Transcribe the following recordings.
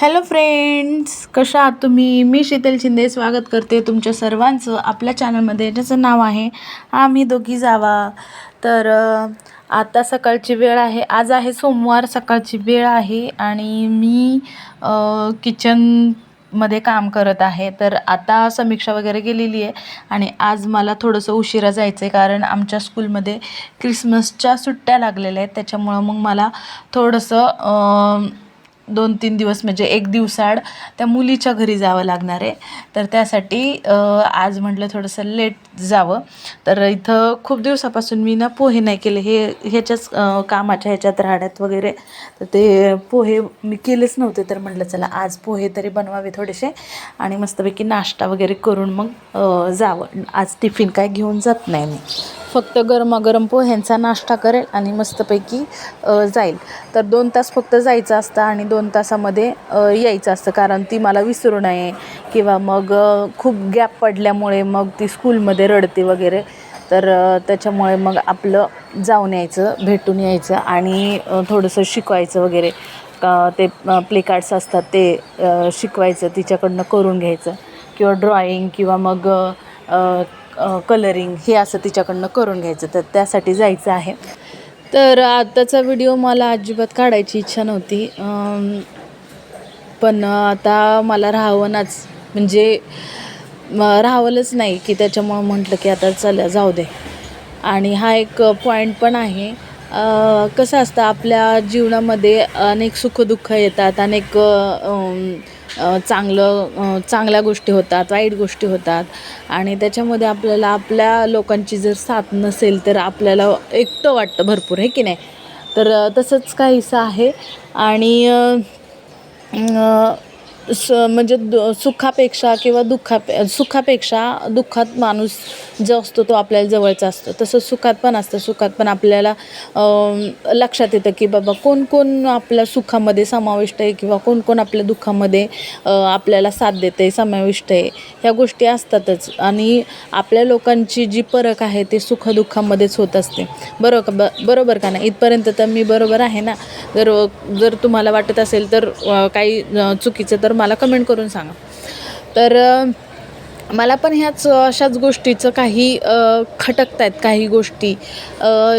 Hello friends कशा आहात तुम्ही? मी शीतल शिंदे स्वागत करते तुमच्या सर्वांचं आपल्या चॅनलमध्ये ज्याचं नाव आहे आम्ही दोघी जावा. तर आता सकाळची वेळ आहे. आज आहे सोमवार सकाळची वेळ आहे आणि मी किचन किचनमध्ये काम करत आहे. तर आता समीक्षा वगैरे गेलेली आहे आणि आज मला थोडंसं उशिरा जायचं आहे कारण आमच्या स्कूलमध्ये क्रिसमसच्या सुट्ट्या लागलेल्या आहेत. त्याच्यामुळं मग मला थोडंसं दोन तीन दिवस म्हणजे एक दिवसाआड त्या मुलीच्या घरी जावं लागणार आहे. तर त्यासाठी आज म्हटलं थोडंसं लेट जावं. तर इथं खूप दिवसापासून मी ना पोहे नाही केले. हे ह्याच्याच कामाच्या ह्याच्यात राहण्यात वगैरे. तर ते पोहे मी केलेच नव्हते. तर म्हटलं चला आज पोहे तरी बनवावे थोडेसे आणि मस्तपैकी नाश्ता वगैरे करून मग जावं. आज टिफिन काय घेऊन जात नाही मी. फक्त गरमागरम पोह्यांचा नाश्ता करेल आणि मस्तपैकी जाईल. तर दोन तास फक्त जायचं असतं आणि दोन दोन तासामध्ये यायचं असतं. कारण ती मला विसरू नये किंवा मग खूप गॅप पडल्यामुळे मग ती स्कूलमध्ये रडते वगैरे. तर त्याच्यामुळे मग आपलं जाऊन यायचं भेटून यायचं आणि थोडंसं शिकवायचं वगैरे. का ते प्ले कार्ड्स असतात ते शिकवायचं तिच्याकडनं करून घ्यायचं. किंवा ड्रॉईंग किंवा मग कलरिंग हे असं तिच्याकडनं करून घ्यायचं. तर त्यासाठी जायचं आहे. तर आताचा व्हिडिओ मला अजिबात काढायची इच्छा नव्हती. पण आता मला राहावंनाच म्हणजे राहावलंच नाही की त्याच्यामुळं म्हटलं की आता चला जाऊ दे. आणि हा एक पॉईंट पण आहे. कसं असतं आपल्या जीवनामध्ये अनेक सुखदुःख येतात अनेक चांगलं चांगल्या गोष्टी होतात वाईट गोष्टी होतात. आणि त्याच्यामध्ये आपल्याला आपल्या लोकांची जर साथ नसेल तर आपल्याला एकटं वाटतं भरपूर आहे की नाही? तर तसंच काहीसं आहे. आणि स म्हणजे दु सुखापेक्षा किंवा दुःखापे सुखापेक्षा दुःखात माणूस जो असतो तो आपल्याला जवळचा असतो. तसं सुखात पण असतं. सुखात पण आपल्याला लक्षात येतं की बाबा कोण कोण आपल्या सुखामध्ये समाविष्ट आहे किंवा कोण कोण आपल्या दुःखामध्ये आपल्याला साथ देते समाविष्ट आहे. ह्या गोष्टी असतातच. आणि आपल्या लोकांची जी परख आहे ते सुखदुःखामध्येच होत असते. बरोबर ब बरोबर का नाही? इथपर्यंत तर मी बरोबर आहे ना? जर जर तुम्हाला वाटत असेल तर काही चुकीचं तर मला कमेंट करून सांगा. तर मला पण ह्याच अशाच गोष्टीचं काही खटकत आहेत काही गोष्टी.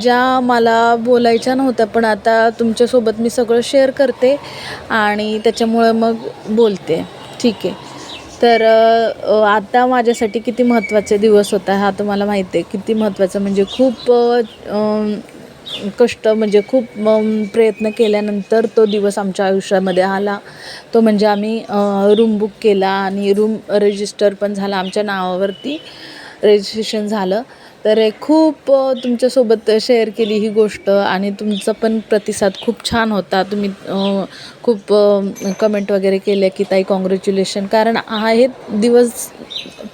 ज्या मला बोलायच्या नव्हत्या पण आता तुमच्यासोबत मी सगळं शेअर करते आणि त्याच्यामुळं मग बोलते. ठीक आहे. तर आता माझ्यासाठी किती महत्त्वाचे दिवस होता हा तुम्हाला माहिती आहे किती महत्त्वाचं म्हणजे खूप कष्ट म्हणजे खूप प्रयत्न केल्यानंतर तो दिवस आमच्या आयुष्यामध्ये आला. तो म्हणजे आम्ही रूम बुक केला आणि रूम रजिस्टर पण झाला आमच्या नावावरती. रजिस्ट्रेशन झालं. तर हे खूप तुमच्यासोबत शेअर केली ही गोष्ट आणि तुमचा पण प्रतिसाद खूप छान होता. तुम्ही खूप कमेंट वगैरे केले की ताई कॉंग्रॅच्युलेशन कारण आहे दिवस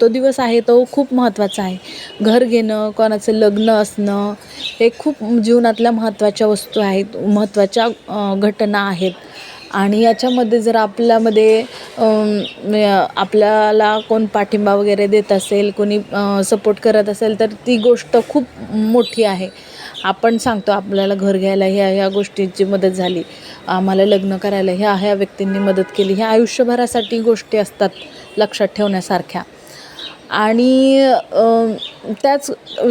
तो दिवस आहे तो खूप महत्त्वाचा आहे. घर घेणं कोणाचं लग्न असणं हे खूप जीवनातल्या महत्त्वाच्या वस्तू आहेत महत्त्वाच्या घटना आहेत. आणि याच्यामध्ये जर आपल्यामध्ये आपल्याला कोण पाठिंबा वगैरे देत असेल कोणी सपोर्ट करत असेल तर ती गोष्ट खूप मोठी आहे. आपण सांगतो आपल्याला घर घ्यायला ह्या ह्या गोष्टींची मदत झाली. आम्हाला लग्न करायला ह्या ह्या व्यक्तींनी मदत केली. ह्या आयुष्यभरासाठी गोष्टी असतात लक्षात ठेवण्यासारख्या. आणि त्याच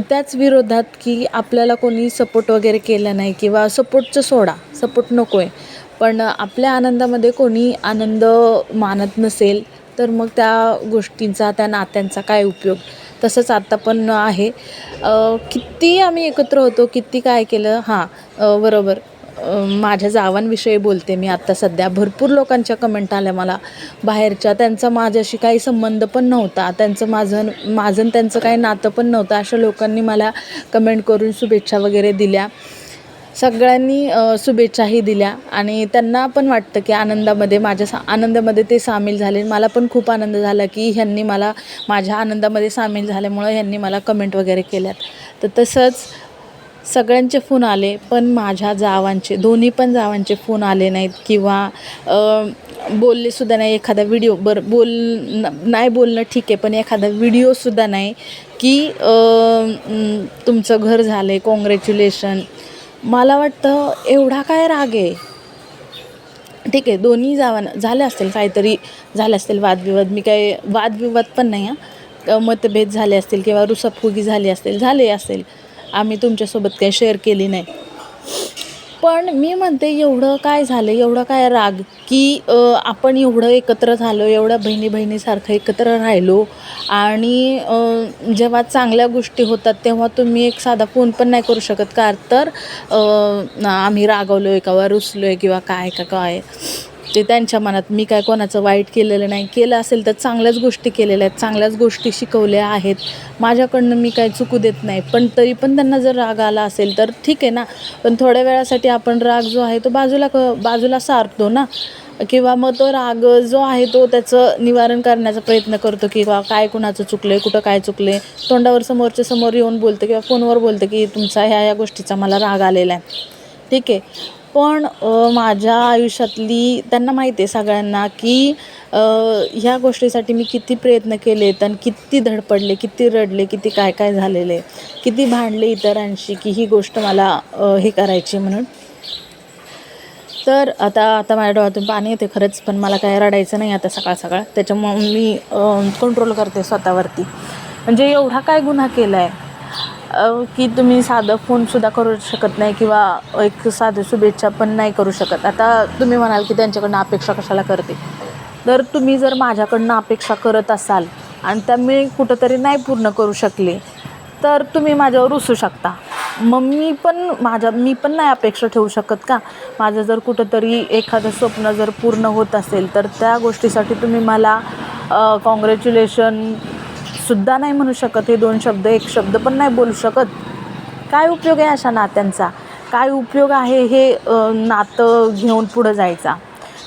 त्याच विरोधात की आपल्याला कोणी सपोर्ट वगैरे केला नाही किंवा सपोर्टचं सोडा सपोर्ट नको आहे पण आपल्या आनंदामध्ये कोणी आनंद मानत नसेल तर मग त्या गोष्टींचा त्या नात्यांचा काय उपयोग? तसंच आता पण आहे. किती आम्ही एकत्र होतो किती काय केलं हां बरोबर. माझ्या जावांविषयी बोलते मी आत्ता सध्या. भरपूर लोकांच्या कमेंट आल्या मला. बाहेरच्या त्यांचा माझ्याशी काही संबंध पण नव्हता. त्यांचं माझं माझं त्यांचं काही नातं पण नव्हतं. अशा लोकांनी मला कमेंट करून शुभेच्छा वगैरे दिल्या. सगळ्यांनी शुभेच्छाही दिल्या आणि त्यांना पण वाटतं की आनंदामध्ये माझ्या सा आनंदामध्ये ते सामील झाले. मला पण खूप आनंद झाला की ह्यांनी मला माझ्या आनंदामध्ये सामील झाल्यामुळं ह्यांनी मला कमेंट वगैरे केल्यात. तर तसंच सगळ्यांचे फोन आले पण माझ्या जावांचे दोन्ही पण जावांचे फोन आले नाहीत किंवा बोललेसुद्धा नाही. एखादा व्हिडिओ बरं बोल नाही बोलणं ठीक आहे पण एखादा व्हिडिओसुद्धा नाही की तुमचं घर झालं आहे कॉंग्रॅच्युलेशन मला वाटतं एवढा काय राग आहे. ठीक आहे दोन्ही जावानं झाले असतील काहीतरी झाले असतील वादविवाद. मी काही वादविवाद पण नाही हां. मतभेद झाले असतील किंवा रुसतफुगी झाली असतील झाले असेल आम्ही तुमच्यासोबत काही शेअर केली नाही. पण मी म्हणते एवढं काय झालं? एवढं काय राग? की आपण एवढं एकत्र झालो एवढ्या बहिणी बहिणीसारखं एकत्र राहिलो आणि जेव्हा चांगल्या गोष्टी होतात तेव्हा तुम्ही एक साधा फोन पण नाही करू शकत का? तर आम्ही रागवलो आहे रुसलो आहे किंवा काय का काय? ते त्यांच्या मनात मी काय कोणाचं वाईट केलेलं नाही. केलं असेल तर चांगल्याच गोष्टी केलेल्या आहेत चांगल्याच गोष्टी शिकवल्या आहेत. माझ्याकडनं मी काय चुकू देत नाही. पण तरी पण त्यांना जर राग आला असेल तर ठीक आहे ना. पण थोड्या वेळासाठी आपण राग जो आहे तो बाजूला क बाजूला सारतो ना. किंवा मग तो राग जो आहे तो त्याचं निवारण करण्याचा प्रयत्न करतो किंवा काय कुणाचं चुकलं आहे कुठं काय चुकलं आहे तोंडावर समोरच्या समोर येऊन बोलतं किंवा फोनवर बोलतं की तुमचा ह्या ह्या गोष्टीचा मला राग आलेला आहे. ठीक आहे. पण माझ्या आयुष्यातली त्यांना माहिती आहे सगळ्यांना की ह्या गोष्टीसाठी मी किती प्रयत्न केलेत आणि किती धडपडले किती रडले किती काय काय झालेले किती भांडले इतरांशी की ही गोष्ट मला हे करायची म्हणून. तर आता आता माझ्या डोळ्यातून पाणी येते खरंच पण मला काय रडायचं नाही आता सकाळ सकाळ. त्याच्यामुळं मी कंट्रोल करते स्वतःवरती. म्हणजे एवढा काय गुन्हा केला आहे की तुम्ही साधं फोनसुद्धा करू शकत नाही किंवा एक साधं शुभेच्छा पण नाही करू शकत. आता तुम्ही म्हणाल की त्यांच्याकडनं अपेक्षा कशाला करते? तर तुम्ही जर माझ्याकडनं अपेक्षा करत असाल आणि त्या मी कुठंतरी नाही पूर्ण करू शकले तर तुम्ही माझ्यावर रुसू शकता. मग मी पण माझ्या मी पण नाही अपेक्षा ठेवू शकत का? माझं जर कुठंतरी एखादं स्वप्न जर पूर्ण होत असेल तर त्या गोष्टीसाठी तुम्ही मला कॉंग्रॅच्युलेशन सुद्धा नाही म्हणू शकत हे दोन शब्द एक शब्द पण नाही बोलू शकत. काय उपयोग आहे अशा नात्यांचा? काय उपयोग आहे हे नातं घेऊन पुढं जायचा?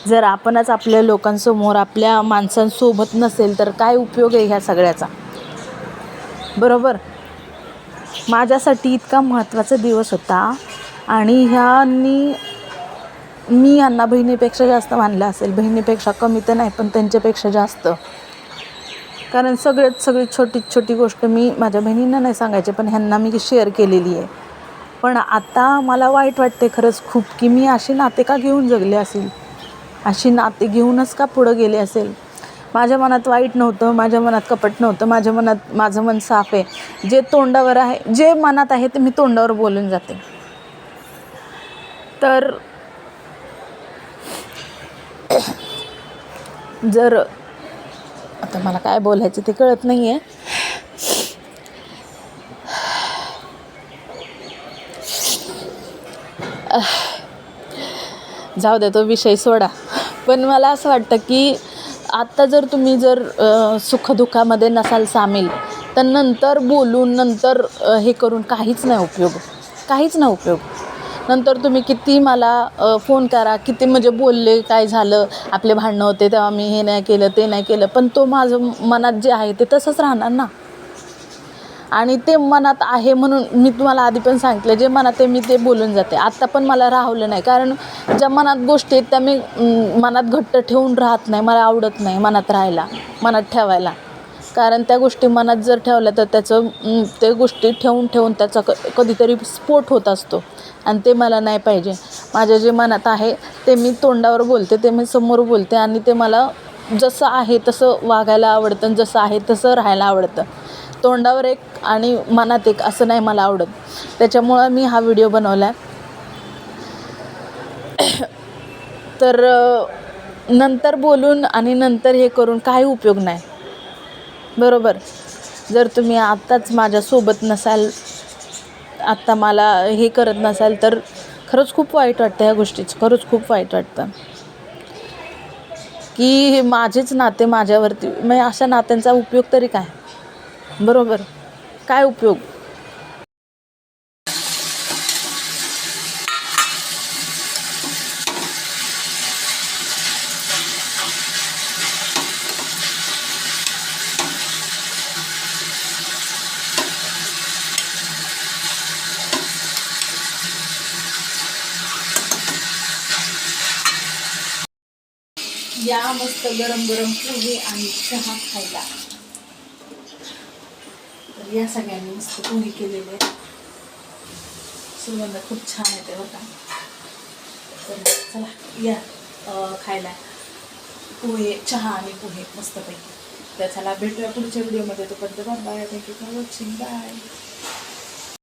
जर आपणच आपल्या लोकांसमोर आपल्या माणसांसोबत नसेल तर काय उपयोग आहे ह्या सगळ्याचा? बरोबर? माझ्यासाठी इतका महत्त्वाचा दिवस होता आणि ह्यांनी मी यांना बहिणीपेक्षा जास्त मानलं असेल. बहिणीपेक्षा कमी तर नाही पण त्यांच्यापेक्षा जास्त. कारण सगळ्यात सगळी छोटी छोटी गोष्ट मी माझ्या बहिणींना नाही सांगायची पण ह्यांना मी शेअर केलेली आहे. पण आता मला वाईट वाटते खरंच खूप की मी अशी नाते का घेऊन जगले असेल? अशी नाते घेऊनच का पुढं गेले असेल? माझ्या मनात वाईट नव्हतं माझ्या मनात कपट नव्हतं माझ्या मनात माझं मन साफ आहे. जे तोंडावर आहे जे मनात आहे ते मी तोंडावर बोलून जाते. तर जर आता मला काय बोलायचं ते कळत नाही आहे जाऊ दे तो विषय सोडा. पण मला असं वाटतं की आत्ता जर तुम्ही जर सुखदुःखामध्ये नसाल सामील तर नंतर बोलून नंतर हे करून काहीच नाही उपयोग. काहीच नाही उपयोग. नंतर तुम्ही किती मला फोन करा किती म्हणजे बोलले काय झालं आपले भांडणं होते तेव्हा मी हे नाही केलं ते नाही केलं. पण तो माझं मनात जे आहे ते तसंच राहणार ना. आणि ते मनात आहे म्हणून मी तुम्हाला आधी पण सांगितलं जे मनात आहे मी ते बोलून जाते. आत्ता पण मला राहवलं नाही. कारण ज्या मनात गोष्टी आहेत त्या मी मनात घट्ट ठेवून राहत नाही मला आवडत नाही मनात राहायला मनात ठेवायला. कारण त्या गोष्टी मनात जर ठेवल्या तर त्याचं ते गोष्टी ठेवून ठेवून त्याचा क कधीतरी स्फोट होत असतो. आणि ते मला नाही पाहिजे. माझ्या जे मनात आहे ते मी तोंडावर बोलते ते मी समोर बोलते आणि ते मला जसं आहे तसं वागायला आवडतं आणि जसं आहे तसं राहायला आवडतं. तोंडावर एक आणि मनात एक असं नाही मला आवडत. त्याच्यामुळं मी हा व्हिडिओ बनवला. आहे तर नंतर बोलून आणि नंतर हे करून काही उपयोग नाही. बरोबर. जर तुम्ही आत्ताच माझ्यासोबत नसाल आत्ता मला हे करत नसाल तर खरंच खूप वाईट वाटतं ह्या गोष्टीचं. खरंच खूप वाईट वाटतं. की हे माझेच नाते माझ्यावरती म्हणजे अशा नात्यांचा उपयोग तरी काय? बरोबर. काय उपयोग या मस्त गरम गरम पोहे आणि चहा खायला. तर या सगळ्यांनी मस्त पोहे केलेले. आहेत. सुगंध खूप छान येते बघा. तर चला या खायला. पोहे चहा आणि पोहे मस्तपैकी. तर चला भेटूया पुढच्या व्हिडिओमध्ये तोपर्यंत bye thank you for watching bye